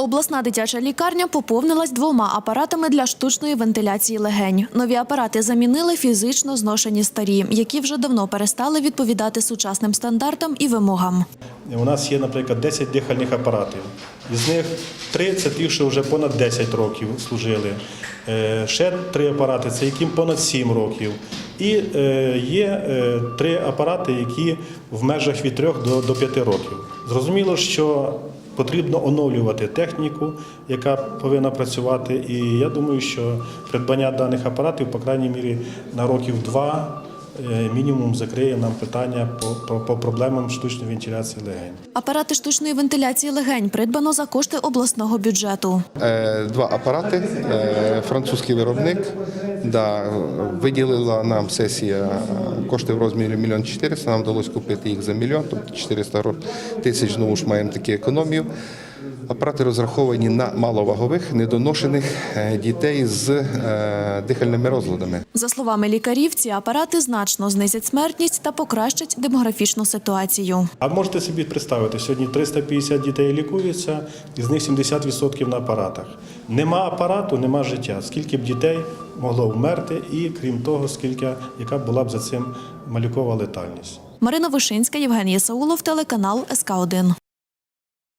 Обласна дитяча лікарня поповнилась двома апаратами для штучної вентиляції легень. Нові апарати замінили фізично зношені старі, які вже давно перестали відповідати сучасним стандартам і вимогам. У нас є, наприклад, 10 дихальних апаратів. Із них 3 це ті, що вже понад 10 років служили. Е, Ще три апарати, це яким понад 7 років. І е, є е, три апарати, які в межах від 3 до, до 5 років. Зрозуміло, що потрібно оновлювати техніку, яка повинна працювати. І я думаю, що придбання даних апаратів, по крайній мірі, на років два е, мінімум закриє нам питання по, по, по проблемам штучної вентиляції легень. Апарати штучної вентиляції легень придбано за кошти обласного бюджету. Е, Два апарати, е, французький виробник. Да, виділила нам сесія кошти в розмірі мільйон 400, нам вдалося купити їх за мільйон, тобто 400 гро- тисяч, знову ж маємо таку економію. Апарати розраховані на маловагових, недоношених е, дітей з е, дихальними розладами. За словами лікарів, ці апарати значно знизять смертність та покращать демографічну ситуацію. А можете собі представити, сьогодні 350 дітей лікуються, із них 70% на апаратах. Нема апарату, нема життя. Скільки б дітей могло вмерти, і крім того, скільки яка була б за цим малюкова летальність. Марина Вишинська, Євгенія Саулов, телеканал СК 1